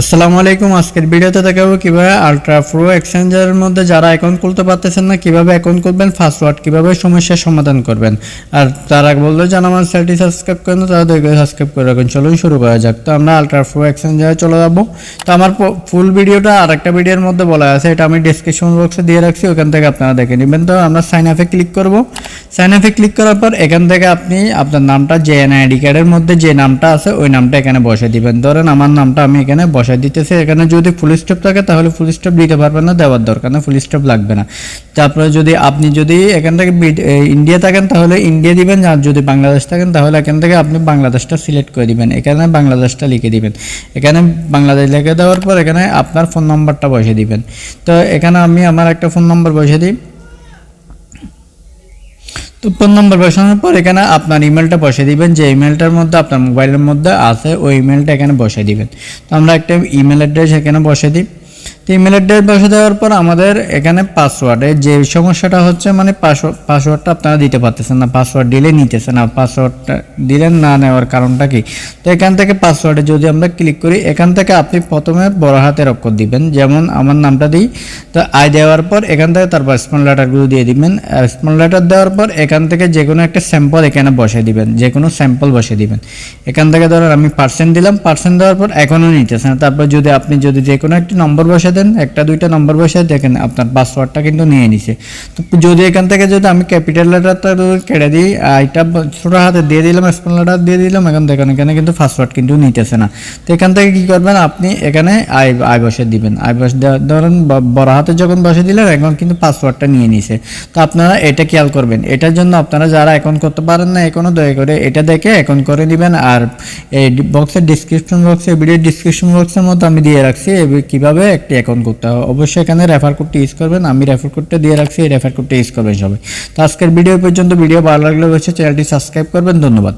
আসসালামু আলাইকুম, আজকের ভিডিওতে দেখাবো কীভাবে আলট্রা প্রো এক্সচেঞ্জারের মধ্যে যারা অ্যাকাউন্ট খুলতে পারতেছেন না, কীভাবে অ্যাকাউন্ট খুলবেন পাসওয়ার্ড কীভাবে সমস্যার সমাধান করবেন। আর তারা বলল যেন আমার চ্যানেলটি সাবস্ক্রাইব করেন তারা দয়া করে সাবস্ক্রাইব করে রাখুন। চলুন শুরু করা যাক। তো আমরা আলট্রা প্রো এক্সচেঞ্জারে চলে যাব। তো আমার ফুল ভিডিওটা আর একটা ভিডিওর মধ্যে বলা আছে, এটা আমি ডিসক্রিপশন বক্সে দিয়ে রাখছি, ওখান থেকে আপনারা দেখে নেবেন। তো আমরা সাইন আপে ক্লিক করব। সাইন আপে ক্লিক করার পর এখান থেকে আপনি আপনার নামটা, যে আইডি কার্ডের মধ্যে যে নামটা আছে, ওই নামটা এখানে বসে দিবেন। ধরেন আমার নামটা আমি এখানে বসে দিতেছে। এখানে যদি ফুল স্টপ থাকে, তাহলে ফুল স্টপ দিতে পারবেন না, দেওয়ার দরকার না ফুল স্টপ লাগবে না। তারপরে যদি আপনি যদি এখান থেকে ইন্ডিয়া থাকেন, তাহলে ইন্ডিয়া দিবেন, আর যদি বাংলাদেশ থাকেন, তাহলে এখান থেকে আপনি বাংলাদেশটা সিলেক্ট করে দিবেন। এখানে বাংলাদেশটা লিখে দিবেন। এখানে বাংলাদেশ লিখে দেওয়ার পর এখানে আপনার ফোন নাম্বারটা বসে দিবেন। তো এখানে আমি আমার একটা ফোন নাম্বার বসে দিই। তো ফোন নম্বর বসানোর পর এখানে আপনার ইমেলটা বসে দিবেন। যে ইমেলটার মধ্যে আপনার মোবাইলের মধ্যে আছে, ওই ইমেলটা এখানে বসে দিবেন। তো আমরা একটা ইমেল অ্যাড্রেস এখানে বসে দিই। ইমেল অ্যাড্রেস বসে দেওয়ার পর আমাদের এখানে পাসওয়ার্ডে যে সমস্যাটা হচ্ছে মানে পাসওয়ার্ডটা আপনারা দিতে পারতেছেন না পাসওয়ার্ড দিলে নিতেছে না পাসওয়ার্ডটা দিলেন না নেওয়ার কারণটা কি? তো এখান থেকে পাসওয়ার্ডে যদি আমরা ক্লিক করি, এখান থেকে আপনি প্রথমে বড় হাতের অক্ষর দিবেন, যেমন আমার নামটা দিই, তো আই দেওয়ার পর এখান থেকে তারপর স্মল লেটারগুলো দিয়ে দিবেন স্মল লেটার দেওয়ার পর এখান থেকে যে কোনো একটা স্যাম্পল এখানে বসে দিবেন, যে কোনো স্যাম্পল বসে দিবেন। এখান থেকে ধরেন আমি পার্সেন্ট দিলাম পার্সেন্ট দেওয়ার পর এখনও নিতেছে না। তারপর যদি আপনি, যদি যে কোনো একটি নম্বর বসে দেন, একটা দুইটা নম্বর বসে, দেখেন আপনার পাসওয়ার্ডটা কিন্তু নিয়ে নিছে। তো যদি এখান থেকে যদি আমি ক্যাপিটাল লেটারটা কেটে দিই আইটা ছোটো হাতে দিয়ে দিলাম স্মল লেটার দিয়ে দিলাম, এখন দেখেন এখানে কিন্তু পাসওয়ার্ড কিন্তু নিতেছে না। তো এখান থেকে কি করবেন, আপনি এখানে আই আই বসে দিবেন। আই বসে ধরেন বড় হাতে যখন বসে দিলেন, এখন কিন্তু পাসওয়ার্ডটা নিয়ে নিছে। তো আপনারা এটা খেয়াল করবেন। এটার জন্য আপনারা যারা এখন করতে পারেন না এখনও দয়া করে এটা দেখে এখন করে নেবেন আর এই বক্সের ডিসক্রিপশন বক্সে ভিডিও ডিসক্রিপশন বক্সের মধ্যে আমি দিয়ে রাখছি কীভাবে একটি অ্যাকাউন্ট করতে হবে অবশ্যই এখানে রেফার কোডটি ইউজ করবেন। আমি রেফার কোডটা দিয়ে রাখছি, এই রেফার কোডটা ইউজ করবেন সবাই। তো আজকের ভিডিও পর্যন্ত। ভিডিও ভালো লাগলে অবশ্যই চ্যানেলটি সাবস্ক্রাইব করবেন। ধন্যবাদ।